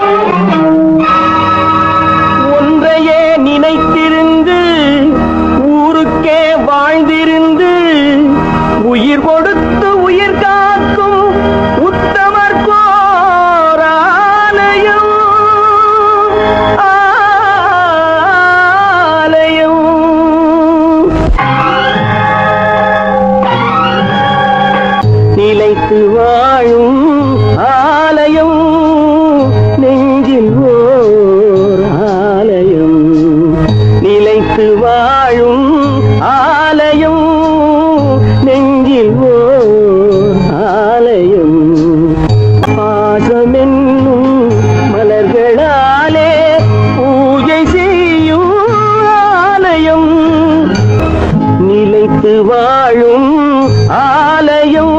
Oh! வாழும் ஆலயம் நெஞ்சில் ஓ ஆலயம். பாசமென்னும் மலர்களாலே பூஜை செய்யும் ஆலயம். நிலைத்து வாழும் ஆலயம்